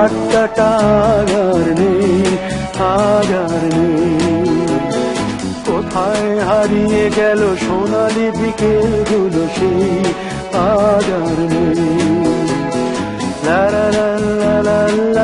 আড্ডাটা আর নেই আর নেই। কোথায় হারিয়ে গেল সোনালি বিকেলগুলো সেই আর নেই। লা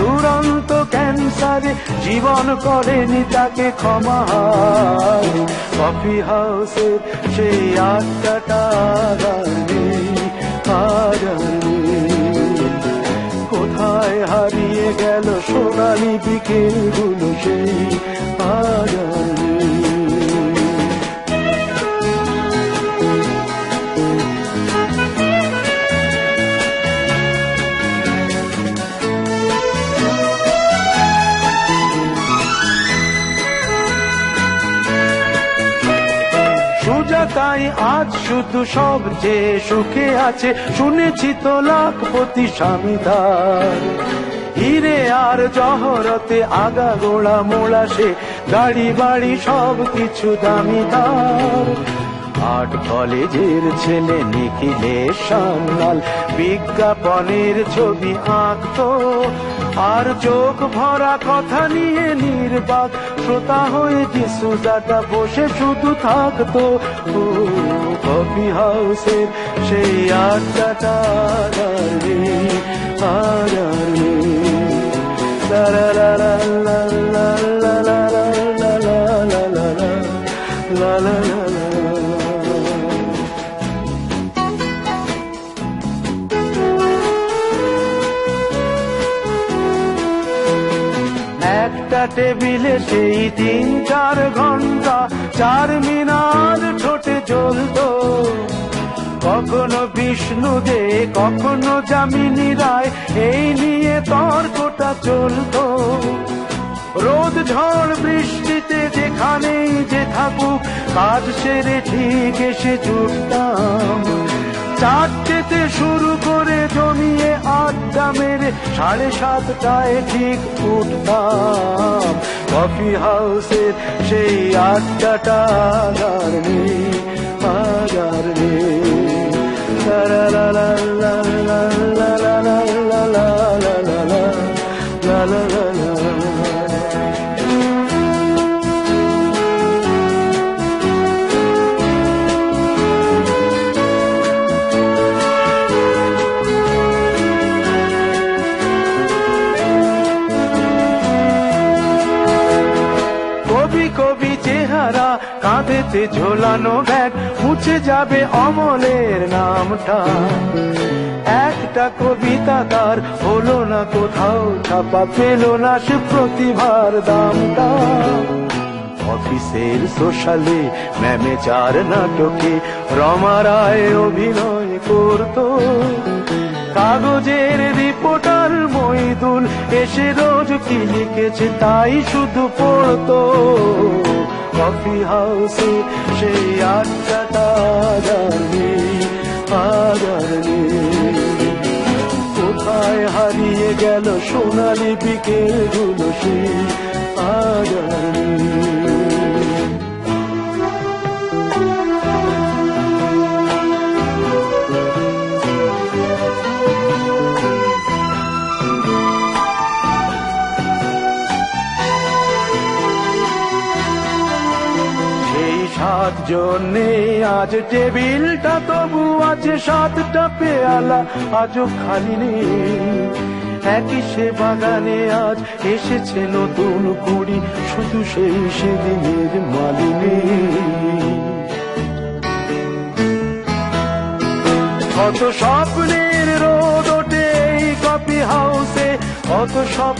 দুরন্ত ক্যান্সারে জীবন করেনি তাকে ক্ষমা কফি হাউসের সেই আটটা। কোথায় হারিয়ে গেল সোনালি বিকেলগুলো সেই আর সুজাতাই আজ শুধু সব যে সুখে আছে, শুনেছি তো লাখপতি স্বামীদার। হিরে আর জহরতে আগা গোড়া মোড়া সে গাড়ি বাড়ি সব কিছু দামিদার। আর্ট কলেজের ছেলে নিখিলেশ সান্যাল বিজ্ঞাপনের ছবি আঁকতো। আর চোখ ভরা কথা নিয়ে নির্বাক শ্রোতা হয়ে যিশু দাদা বসে শুধু থাকতো কফি হাউসের সেই আড্ডাটা রে আর রে একটা টেবিলে সেই তিন, চার ঘণ্টা, চার মিনার ঠোঁটে জ্বলতো। কখনো বিষ্ণু দে কখনো যামিনী রায়, এই নিয়ে তর্কটা চলতো। রোদ, ঝড়, বৃষ্টিতে যেখানেই যে থাকুক, কাজ সেরে ঠিক এসে জুটতাম সাড়ে সাতটায় ঠিক উঠতাম। কফি হাউসের সেই আড্ডাটা আর কাঁধেতে ঝোলানো ব্যাগ, মুছে যাবে অমলের নামটা। একটা কবিতা তার হলো না কোথাও, ছাপা পেল না সে প্রতিভার দামটা। অফিসের সোশ্যালে ম্যামে চার নাটকে রমারায় অভিনয় করতো। কাগজের রিপোর্টার মইদুল এসে রোজ কি লিখেছে তাই শুধু পড়তো। কফি হাউসে সেই আড্ডাটা কোথায় হারিয়ে গেল সোনালি বিকেলগুলো সেই নেই আজ টেবিলটা তবু আছে সাতটা পেয়ালা। আজও খালি নেই। একই সে বাগানে আজ এসেছে নতুন কুড়ি। শুধু সেই সেদিনের মালিনী। কত স্বপ্নের রোদ ওঠে কফি হাউসে, কত স্বপ্ন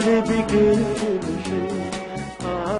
sahibi